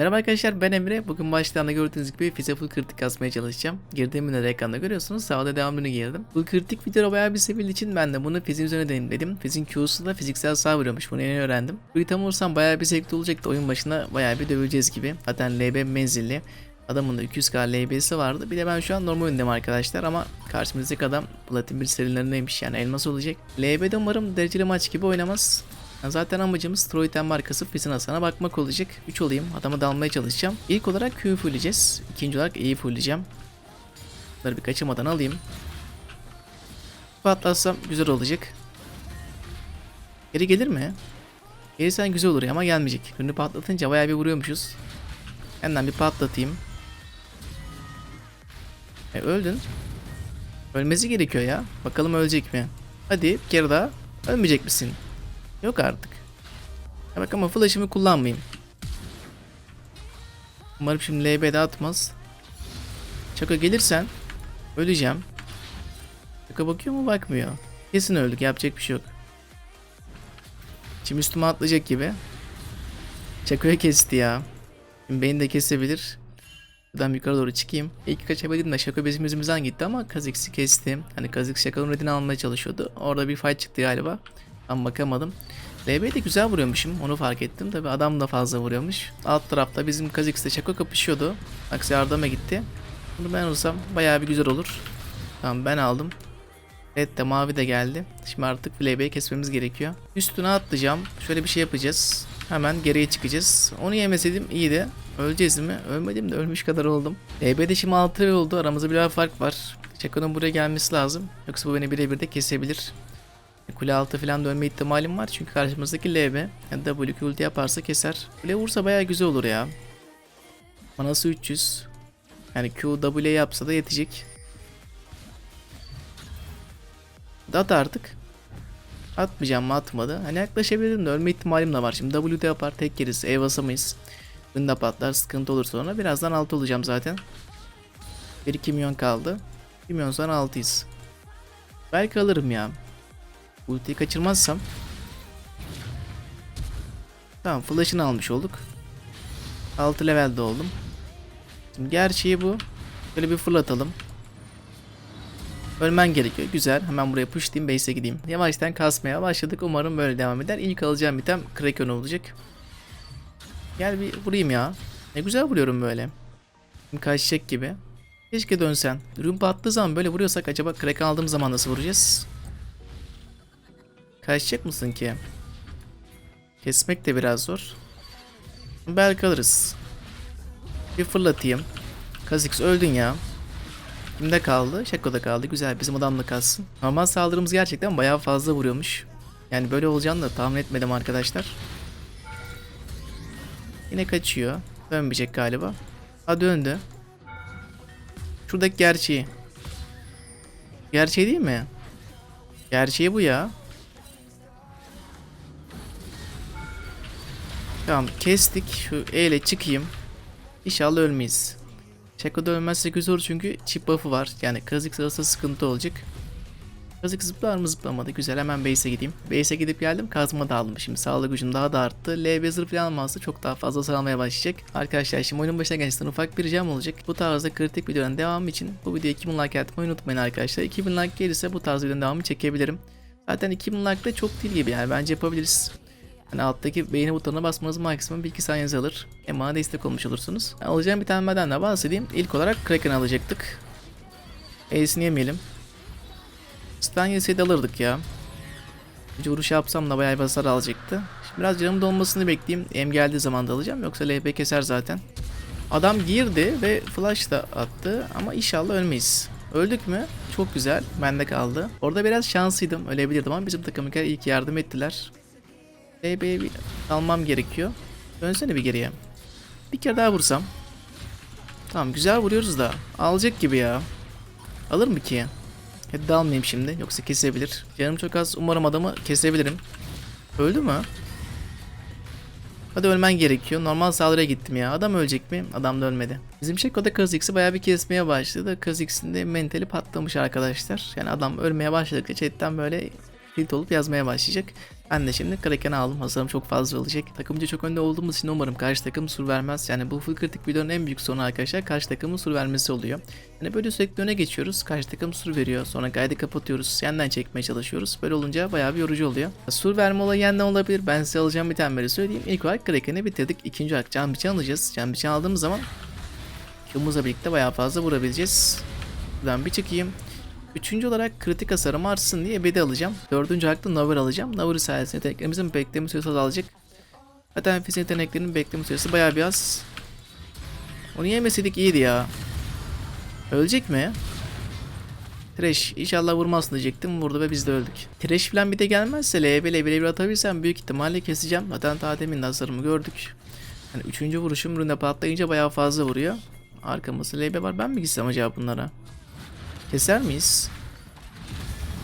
Merhaba arkadaşlar ben Emre. Bugün başta gördüğünüz gibi fize full kritik kasmaya çalışacağım. Girdiğim ürünleri ekranda görüyorsunuz. Sağda devamını girdim. Full kritik video bayağı bir sevildiği için ben de bunu fizin üzerine deneyimledim. Fizin Q'su da fiziksel sağ vuruyormuş. Bunu yeni öğrendim. Bu item vursam bayağı bir zevkli olacaktı. Oyun başına bayağı bir döveceğiz gibi. Zaten LB menzilli. Adamın da 200k LB'si vardı. Bir de ben şu an normal oyundayım arkadaşlar ama karşımızdaki adam Platin bir serilerindeymiş yani elmas olacak. LB'de umarım dereceli maç gibi oynamaz. Zaten amacımız Troyten markası Fisin Hasan'a bakmak olacak. 3 olayım adama dalmaya çalışacağım. İlk olarak Q'yu fullleyeceğiz. İkinci olarak E'yi fullleyeceğim. Bunları bir kaçırmadan alayım. Patlatsam güzel olacak. Geri gelir mi? Gelirsen güzel olur ama gelmeyecek. Ürünü patlatınca bayağı bir vuruyormuşuz. Hemen bir patlatayım. E öldün. Ölmesi gerekiyor ya. Bakalım ölecek mi? Hadi bir kere daha. Ölmeyecek misin? Yok artık. Ya bak ama flash'ımı kullanmayayım. Umarım şimdi LB'de atmaz. Çaka gelirsen öleceğim. Çaka bakıyor mu bakmıyor. Kesin öldük yapacak bir şey yok. Şimdi üstüme atlayacak gibi. Çako'ya kesti ya. Şimdi beni de kesebilir. Buradan yukarı doğru çıkayım. İlk kaçabildim de Şaka bizim yüzümüzden gitti ama Kazix'i kesti. Hani Kazix Şaka'nın redini almaya çalışıyordu. Orada bir fight çıktı galiba. Tam bakamadım. LB de güzel vuruyormuşum onu fark ettim. Tabi adam da fazla vuruyormuş. Alt tarafta bizim Kazix'te Şako kapışıyordu. Aksi yardıma gitti. Bunu ben olsam bayağı bir güzel olur. Tamam ben aldım. Red de mavi de geldi. Şimdi artık LB'yi kesmemiz gerekiyor. Üstüne atlayacağım. Şöyle bir şey yapacağız. Hemen geriye çıkacağız. Onu yemeseydim iyiydi. Öleceğiz mi? Ölmedim de ölmüş kadar oldum. LB'de şimdi 6 level oldu. Aramızda biraz fark var. Çako'nun buraya gelmesi lazım. Yoksa bu beni birebir de kesebilir. Kule altı falan dönme ihtimalim var çünkü karşımızdaki LB yani W ulti yaparsa keser. Kule vursa baya güzel olur ya. Manası 300. Yani Q W yapsa da yetecek. At artık. Atmayacağım mı atmadı. Hani yaklaşabilirim de ölme ihtimalim de var. Şimdi W'de yapar tek yeriz. E basamayız. Bunda patlar sıkıntı olur sonra. Birazdan 6 olacağım zaten. 1-2 milyon kaldı. 2 milyon sonra 6'yız. Belki alırım ya. Ultiyi kaçırmazsam. Tamam flash'ını almış olduk. 6 levelde oldum. Şimdi gerçeği bu. Böyle bir fırlatalım. Ölmen gerekiyor. Güzel. Hemen buraya pushlayayım. Base'e gideyim. Yavaştan kasmaya başladık. Umarım böyle devam eder. İlk alacağım item Kraken olacak. Gel bir vurayım ya. Ne güzel vuruyorum böyle. Şimdi kaçacak gibi. Keşke dönsen. Ürün patladığı zaman böyle vuruyorsak acaba Kraken aldığım zaman nasıl vuracağız? Kaçacak mısın ki? Kesmek de biraz zor. Belki alırız. Bir fırlatayım. Kazix öldün ya. Kimde kaldı? Şako'da kaldı. Güzel bizim adamla kalsın. Normal saldırımız gerçekten bayağı fazla vuruyormuş. Yani böyle olacağını da tahmin etmedim arkadaşlar. Yine kaçıyor. Dönmeyecek galiba. Ha döndü. Şuradaki gerçeği. Gerçeği değil mi? Gerçeği bu ya. Tamam kestik. Şu E ile çıkayım. İnşallah ölmeyiz. Çako'da ölmezse güzel olur çünkü chip buff'ı var. Yani kazık sırası sıkıntı olacak. Kazık zıplar mı zıplamadı. Güzel hemen base'e gideyim. Base'e gidip geldim kazma da aldım. Şimdi sağlık gücüm daha da arttı. LB zırh falan almazsa çok daha fazla sağlamaya başlayacak. Arkadaşlar şimdi oyunun başına gerçekten ufak bir ricam olacak. Bu tarzda kritik videoların devamı için bu videoya 2000 like atmayı unutmayın arkadaşlar. 2000 like gelirse bu tarz videonun devamını çekebilirim. Zaten 2000 like de çok değil gibi yani bence yapabiliriz. Hani alttaki beğeni butonuna basmanız maksimum 1-2 saniyenizi alır. Hem bana destek olmuş olursunuz. Yani alacağım bir tane beden de bahsedeyim. İlk olarak Kraken alacaktık. Ace'ini yemeyelim. Stun yeseydi alırdık ya. Önce vuruş yapsam da bayağı bir alacaktı. Şimdi biraz canım dolmasını bekleyeyim. Em geldiği zaman da alacağım. Yoksa LP keser zaten. Adam girdi ve flash da attı. Ama inşallah ölmeyiz. Öldük mü? Çok güzel. Bende kaldı. Orada biraz şanslıydım. Ölebilirdim ama bizim takımdakiler ilk yardım ettiler. LB'ye bir almam gerekiyor. Dönsene bir geriye. Bir kere daha vursam. Tamam güzel vuruyoruz da. Alacak gibi ya. Alır mı ki? Hadi dalmayayım şimdi. Yoksa kesebilir. Canım çok az. Umarım adamı kesebilirim. Öldü mü? Hadi ölmen gerekiyor. Normal saldırıya gittim ya. Adam ölecek mi? Adam da ölmedi. Bizim Şeko'da Kazix'i bayağı bir kesmeye başladı. Kazix'in de mentali patlamış arkadaşlar. Yani adam ölmeye başladıkça chatten böyle tilt olup yazmaya başlayacak. Ben de şimdi Kraken'i aldım. Hasarım çok fazla olacak. Takımca çok önde olduğumuz için umarım karşı takım sur vermez. Yani bu full kritik videonun en büyük sorunu arkadaşlar karşı takımın sur vermesi oluyor. Yani böyle sürekli öne geçiyoruz. Karşı takım sur veriyor. Sonra guide'ı kapatıyoruz. Yandan çekmeye çalışıyoruz. Böyle olunca bayağı bir yorucu oluyor. Sur verme olayı yandan olabilir. Ben size alacağım bir tane söyleyeyim. İlk olarak Kraken'i bitirdik. İkinci olarak Can Biçen alacağız. Can Biçen aldığımız zaman Q'muzla birlikte bayağı fazla vurabileceğiz. Buradan bir çıkayım. Üçüncü olarak kritik hasarım artsın diye ebedi alacağım. Dördüncü da Navar alacağım. Navar sayesinde yeteneklerimizin bekleme süresi azalacak. Zaten fizik yeteneklerinin bekleme süresi bayağı bir az. Onu yemeseydik iyiydi ya. Ölecek mi? Trash inşallah vurmazsın diyecektim. Vurdu ve biz de öldük. Trash falan bir de gelmezse LB LB atabilsem büyük ihtimalle keseceğim. Zaten daha demin de hasarımı gördük. Yani üçüncü vuruşum rune patlayınca bayağı fazla vuruyor. Arkamızda LB var. Ben mi gitsem acaba bunlara? Keser miyiz?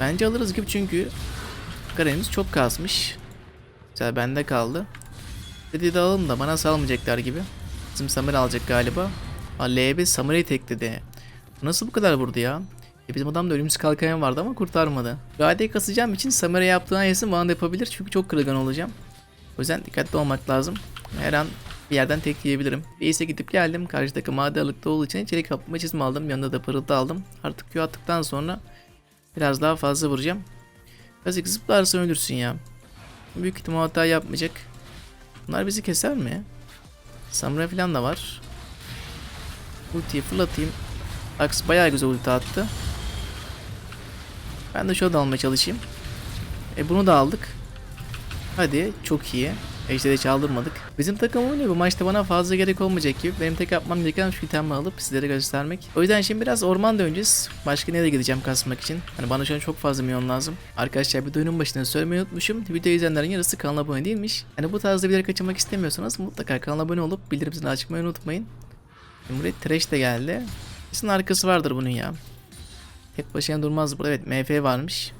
Bence alırız gibi çünkü Karemiz çok kasmış. Güzel bende kaldı. Dedi de alalım da bana salmayacaklar gibi. Bizim Samuray alacak galiba. Aa, LB Samuray tekledi. Nasıl bu kadar vurdu ya? E bizim adamda ölümsüz kalkan vardı ama kurtarmadı. Gade kasacağım için Samuray yaptığına yesin bana da yapabilir çünkü çok kırılgan olacağım. O yüzden dikkatli olmak lazım. Her an bir yerden tek yiyebilirim. Base'e gidip geldim. Karşı takım alıkta olduğu için çelik kapma çizme aldım. Yanında da pırıltı aldım. Artık Q attıktan sonra biraz daha fazla vuracağım. Birazcık zıplarsa ölürsün ya. Büyük ihtimal hata yapmayacak. Bunlar bizi keser mi? Samurai falan da var. Ultiyi fırlatayım. Ax bayağı güzel ulti attı. Ben de şunu almaya çalışayım. E bunu da aldık. Hadi çok iyi. Ejder'i çaldırmadık. Bizim takım oynuyor. Bu maçta bana fazla gerek olmayacak gibi. Benim tek yapmam gereken şu itemimi alıp sizlere göstermek. O yüzden şimdi biraz orman döneceğiz. Başka nereye gideceğim kasmak için. Hani bana şu an çok fazla milyon lazım. Arkadaşlar bir dönüm başında söylemeyi unutmuşum. Video izleyenlerin yarısı kanala abone değilmiş. Hani bu tarzda videoları kaçırmak istemiyorsanız mutlaka kanala abone olup bildirim zilini açmayı unutmayın. Şimdi buraya trash de geldi. Kesin arkası vardır bunun ya. Tek başına durmaz burada. Evet MF varmış.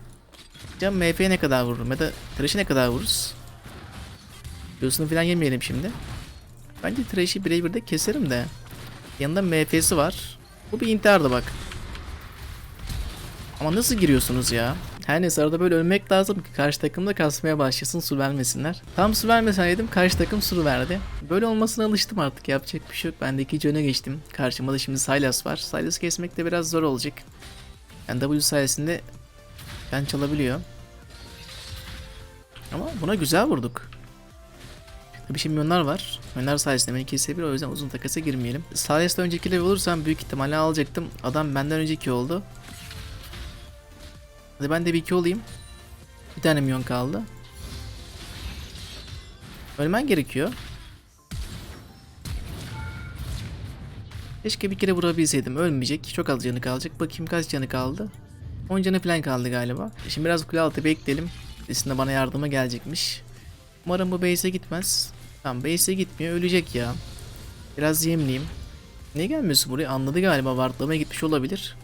Can MF'ye ne kadar vururum ya da trash'e ne kadar vururuz? Q'sunu falan yemeyelim şimdi. Bence Trash'i birebir keserim de. Yanında MF'si var. Bu bir intihardı bak. Ama nasıl giriyorsunuz ya? Her neyse arada böyle ölmek lazım ki karşı takım da kasmaya başlasın su vermesinler. Tam su vermeseydim karşı takım su verdi. Böyle olmasına alıştım artık yapacak bir şey yok. Ben de ikinci öne geçtim. Karşımda da şimdi Sylas var. Sylas'ı kesmek de biraz zor olacak. Yani W sayesinde ben çalabiliyor. Ama buna güzel vurduk. Tabii şimdi milyonlar var. Milyonlar sayesinde beni kesebilir o yüzden uzun takasa girmeyelim. Sayesinde önceki level olursam büyük ihtimalle alacaktım. Adam benden önceki oldu. Hadi ben de bir iki olayım. Bir tane milyon kaldı. Ölmen gerekiyor. Keşke bir kere vurabilseydim. Ölmeyecek. Çok az canı kalacak. Bakayım kaç canı kaldı. 10 canı falan kaldı galiba. Şimdi biraz kule altı bekleyelim. Aslında bana yardıma gelecekmiş. Umarım bu base'e gitmez. Tamam base'e gitmiyor. Ölecek ya. Biraz yemleyeyim. Ne gelmiyorsun buraya? Anladı galiba. Wardlamaya gitmiş olabilir.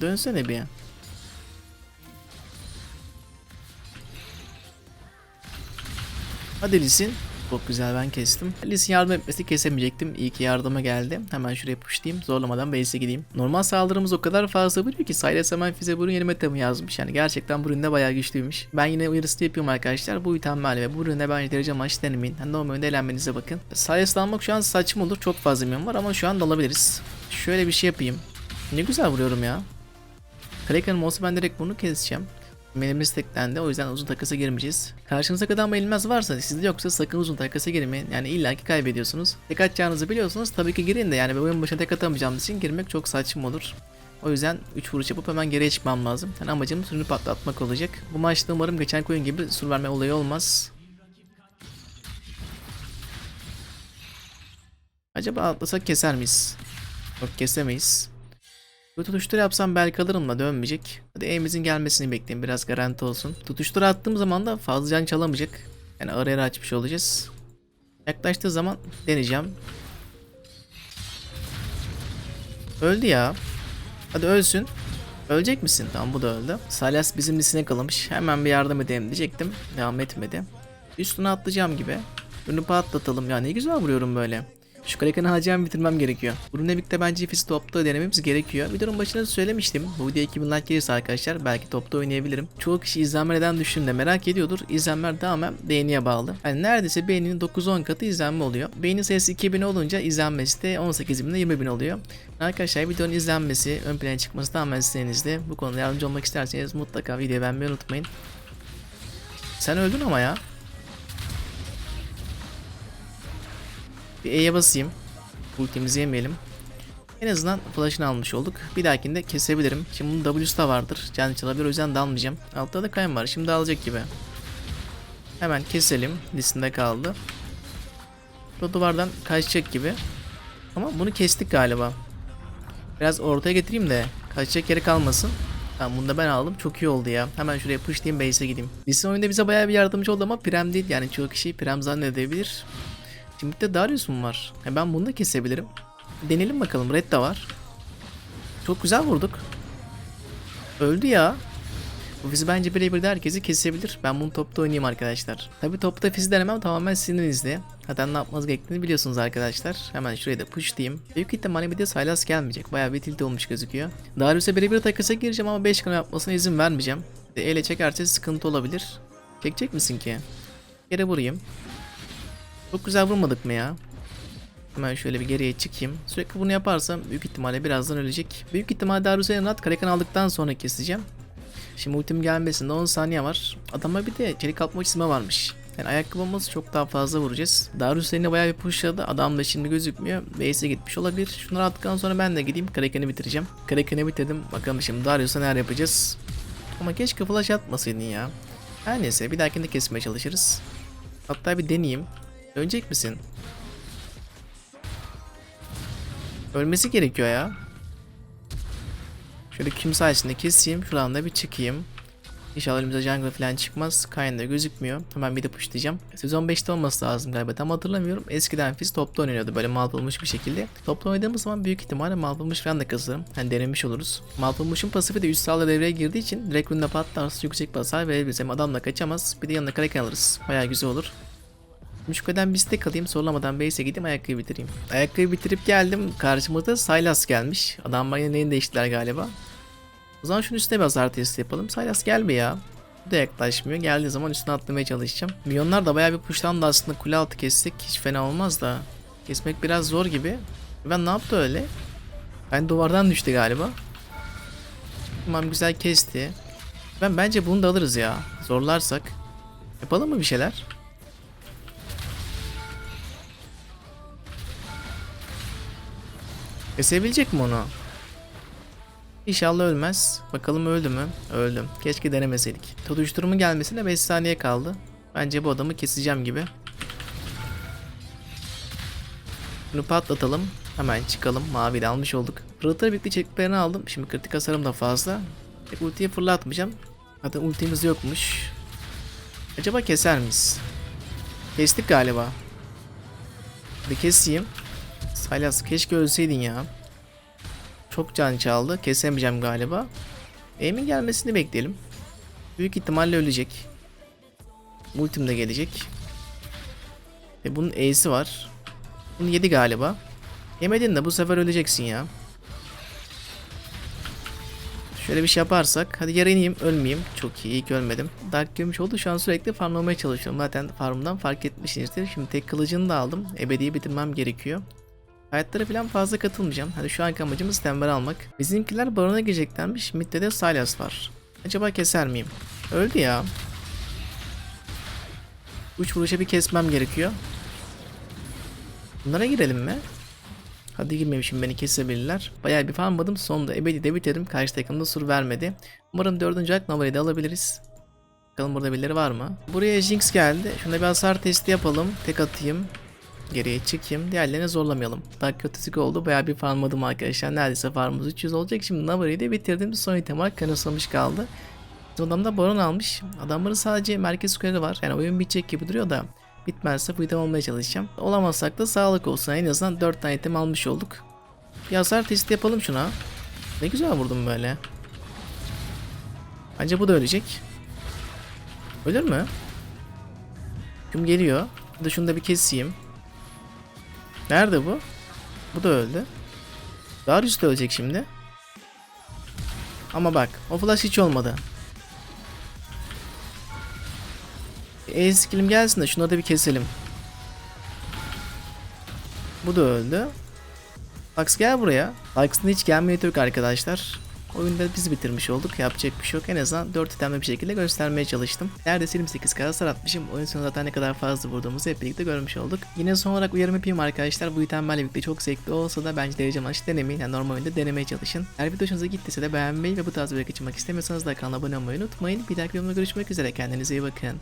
Dönsene bir. Hadi Lisin. Çok güzel ben kestim. Lisin yardım etmesi kesemeyecektim. İyi ki yardıma geldi. Hemen şuraya pushlayayım. Zorlamadan base'e gideyim. Normal saldırımız o kadar fazla vuruyor ki Silas hemen Fize Burun yeni metamı yazmış. Yani gerçekten bu üründe bayağı güçlüymüş. Ben yine uyarısı yapıyorum arkadaşlar. Bu itemlerle ve bu üründe ben derece maç denemeyin. Yani normal oyunda eğlenmenize bakın. Silas'la almak şu an saçma olur. Çok fazla milyon var ama şu an dalabiliriz. Şöyle bir şey yapayım. Ne güzel vuruyorum ya. Kraken'ım olsa ben direkt bunu keseceğim. Melimiz teklendi o yüzden uzun takasa girmeyeceğiz. Karşınızda kadar elmas varsa sizde yoksa sakın uzun takasa girmeyin. Yani illaki kaybediyorsunuz. Tek atacağınızı biliyorsunuz tabii ki girin de yani oyun başına tek atamayacağımız için girmek çok saçma olur. O yüzden 3 vuruş yapıp hemen geriye çıkmam lazım. Yani amacım sürünü patlatmak olacak. Bu maçta umarım geçen oyun gibi sur verme olayı olmaz. Acaba atlasak keser miyiz? Yok kesemeyiz. Tutuştur yapsam belki alırım da dönmeyecek. Hadi eğimizin gelmesini bekleyin biraz garanti olsun. Tutuştur attığım zaman da fazla can çalamayacak. Yani ara açmış olacağız. Yaklaştığı zaman deneyeceğim. Öldü ya. Hadi ölsün. Ölecek misin? Tamam bu da öldü. Salas bizim lisine kalmış. Hemen bir yardım edelim diyecektim. Devam etmedi. Üstüne atlayacağım gibi. Ürünü patlatalım. Ya ne güzel vuruyorum böyle. Şu Kraken'ı hacem bitirmem gerekiyor. Bununla birlikte bence Fizz topta denememiz gerekiyor. Videonun başında da söylemiştim. Bu video 2000 like gelirse arkadaşlar belki topta oynayabilirim. Çoğu kişi izlenme neden düştüğünde merak ediyordur. İzlenmeler tamamen beğeniye bağlı. Yani neredeyse beğeninin 9-10 katı izlenme oluyor. Beğeni sayısı 2000 olunca izlenmesi de 18 bin ile 20 bin oluyor. Arkadaşlar videonun izlenmesi, ön plana çıkması tamamen sizin elinizde. Bu konuda yardımcı olmak isterseniz mutlaka videoyu beğenmeyi unutmayın. Sen öldün ama ya. Bir E'ye basayım. Ultimizi yemeyelim. En azından flash'ını almış olduk. Bir dahakinde kesebilirim. Şimdi bunun W'su da vardır. Can çalabilir o yüzden dalmayacağım. Altta da kayın var. Şimdi alacak gibi. Hemen keselim. Listinde kaldı. Bu duvardan kaçacak gibi. Ama bunu kestik galiba. Biraz ortaya getireyim de kaçacak yeri kalmasın. Tamam bunu da ben aldım. Çok iyi oldu ya. Hemen şuraya pushlayayım base'e gideyim. Lise oyunda bize bayağı bir yardımcı oldu ama Prem değil. Yani çoğu kişi Prem zannedebilir. Şimdi de Darius var? E ben bunu da kesebilirim. Deneyelim bakalım. Red de var. Çok güzel vurduk. Öldü ya. Bu fizi bence birebir herkesi kesebilir. Ben bunu topta oynayayım arkadaşlar. Tabi topta fizi denemem tamamen sizin elinizde. Zaten ne yapmanız gerektiğini biliyorsunuz arkadaşlar. Hemen şuraya da push diyeyim. Büyük ihtimalle bir de Sylas gelmeyecek. Bayağı bir tilt olmuş gözüküyor. Darius'a birebir takasa gireceğim ama 5 kanal yapmasına izin vermeyeceğim. Bir de ele çekerse sıkıntı olabilir. Çekecek misin ki? Yere vurayım. Çok güzel vurmadık mı ya? Hemen şöyle bir geriye çıkayım. Sürekli bunu yaparsam büyük ihtimalle birazdan ölecek. Büyük ihtimalle Darius'a yanat Karakan aldıktan sonra keseceğim. Şimdi ultim gelmesinde 10 saniye var. Adama bir de çelik atma çizme varmış. Yani ayakkabı çok daha fazla vuracağız. Darius seni bayağı bir pushladı. Adam da şimdi gözükmüyor. Base'e gitmiş olabilir. Şunları attıktan sonra ben de gideyim. Kraken'i bitireceğim. Kraken'i bitirdim. Bakalım şimdi Darius'a neler yapacağız. Ama keşke flash atmasaydın ya. Her neyse bir dahakinde kesmeye çalışırız. Hatta bir deneyeyim. Dönecek misin? Ölmesi gerekiyor ya. Şöyle kim sayesinde keseyim. Şuradan da bir çıkayım. İnşallah önümüze jungle falan çıkmaz. Kaynda gözükmüyor. Hemen bir de pushlayacağım. Sezon 5'te olması lazım galiba. Tam hatırlamıyorum. Eskiden Fizz topta oynuyordu böyle malpılmış bir şekilde. Topta oynadığımız zaman büyük ihtimalle malpılmış falan da kazanırım. Hani denemiş oluruz. Malpılmışın pasifi de üst sağla devreye girdiği için direkt runda patlarsa yüksek hasar verebiliriz. Hem adamla kaçamaz. Bir de yanına kraken alırız. Bayağı güzel olur. Müşkeden bir stack alayım sorulamadan base'e gideyim ayakkabıyı bitireyim. Ayakkabıyı bitirip geldim. Karşımıza Sylas gelmiş. Adam bana neyin değiştiler galiba. O zaman şunun üstüne bir hasar testi yapalım. Sylas gel be ya. Bu da yaklaşmıyor. Geldiği zaman üstüne atlamaya çalışacağım. Milyonlar da bayağı bir push'tan da aslında kule altı kessek hiç fena olmaz da. Kesmek biraz zor gibi. Ben ne yaptı öyle? Ben duvardan düştü galiba. Tamam güzel kesti. Ben bence bunu da alırız ya. Zorlarsak. Yapalım mı bir şeyler? Kesebilecek mi onu? İnşallah ölmez. Bakalım öldü mü? Öldü. Keşke denemeseydik. Tutuşturumun gelmesine 5 saniye kaldı. Bence bu adamı keseceğim gibi. Bunu patlatalım. Hemen çıkalım. Mavi de almış olduk. Pırıltıyla birlikte çektiklerini aldım. Şimdi kritik hasarım da fazla. Tek ultiyi fırlatmayacağım. Zaten ultimiz yokmuş. Acaba keser miyiz? Kestik galiba. Bir keseyim. Salas keşke ölseydin ya. Çok can çaldı. Kesemeyeceğim galiba. Aim'in gelmesini bekleyelim. Büyük ihtimalle ölecek. Ultim de gelecek. Ve bunun E'si var. Bunu yedi galiba. Yemedin de bu sefer öleceksin ya. Şöyle bir şey yaparsak. Hadi yere ineyim ölmeyeyim. Çok iyi ilk ölmedim. Dark görmüş oldu. Şu an sürekli farmlamaya çalışıyorum. Zaten farmdan fark etmişsinizdir. Şimdi tek kılıcını da aldım. Ebedi'yi bitirmem gerekiyor. Hayatlara falan fazla katılmayacağım. Hadi şu anki amacımız tember almak. Bizimkiler barona gireceklermiş. Mid'de de Sylas var. Acaba keser miyim? Öldü ya. Uç vuruşa bir kesmem gerekiyor. Bunlara girelim mi? Hadi girmemişim beni kesebilirler. Bayağı bir farmladım. Sonunda ebedi de bitirdim. Karşı takımda sur vermedi. Umarım dördüncü aknavarayı da alabiliriz. Bakalım burada birileri var mı? Buraya Jinx geldi. Şuna bir hasar testi yapalım. Tek atayım. Geriye çıkayım. Diğerlerini zorlamayalım. Dakika 32 oldu. Bayağı bir farmladım arkadaşlar. Neredeyse farmımız 300 olacak. Şimdi Navarre'yi de bitirdim. Son item var. Kanıslamış kaldı. Adam da baron almış. Adamların sadece merkez kuleleri var. Yani oyun bitecek gibi duruyor da. Bitmezse bu item almaya çalışacağım. Olamazsak da sağlık olsun. En azından 4 tane item almış olduk. Bir hasar testi yapalım şuna. Ne güzel vurdum böyle. Bence bu da ölecek. Ölür mü? Kim geliyor. De şunu da bir keseyim. Nerede bu? Bu da öldü. Darius da ölecek şimdi. Ama bak o flash hiç olmadı. E skillim gelsin de şunu da bir keselim. Bu da öldü. Lux gel buraya. Lux'ın hiç gelmeye yok arkadaşlar. Oyunda biz bitirmiş olduk. Yapacak bir şey yok. En azından 4 itemli bir şekilde göstermeye çalıştım. Neredeyse 28 k hasar atmışım. Oyun sonunda zaten ne kadar fazla vurduğumuzu hep birlikte görmüş olduk. Yine son olarak uyarım yapayım arkadaşlar. Bu itemlerle birlikte çok zevkli olsa da bence derece maçı denemeyin. Yani normal oyunda denemeye çalışın. Eğer video hoşunuza gittiyse de beğenmeyi ve bu tarz video kaçırmak istemiyorsanız da kanala abone olmayı unutmayın. Bir dahaki videomda görüşmek üzere. Kendinize iyi bakın.